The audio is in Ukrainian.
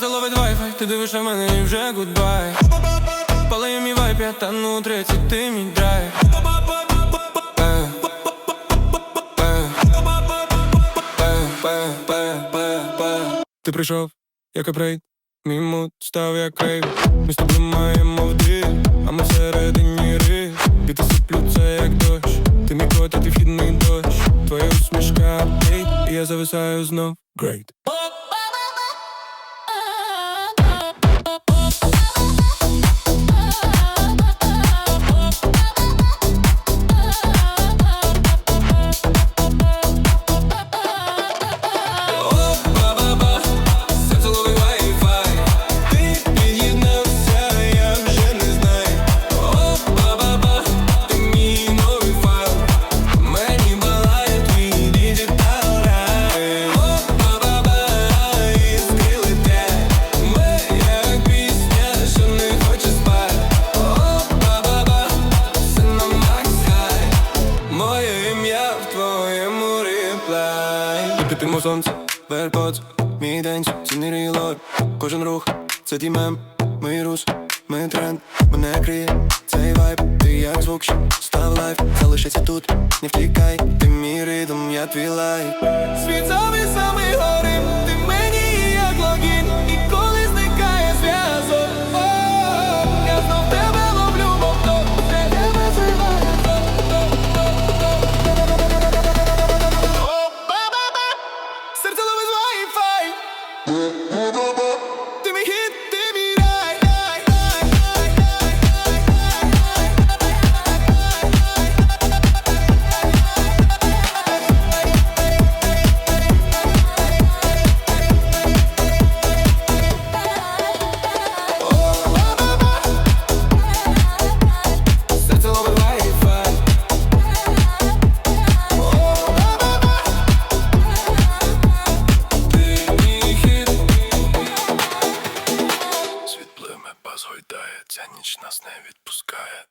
Серце ловить вайфай, ти дивишся в мене і вже гудбай Палає мій вайп, я тану третій, ти мій драйв. Ти прийшов, як апрейд, мій мут став як рейв. Ми з тобою маємо вдих, а ми всередині рис Біти сиплються як дощ, ти мій кот, а ти вхідний дощ. Твоя усмішка апдейт, і я зависаю знов. Great реплай сонце, верпац, мій день, цінний рілор. Кожен рух, це твій мем, мій рус, мій тренд. Мене криє цей вайб, ти як звук, що став лайф. Залишайся тут, не втікай, ти мій ритм, я твій лайф. Світ Небо згойдає, ніч нас не відпускає.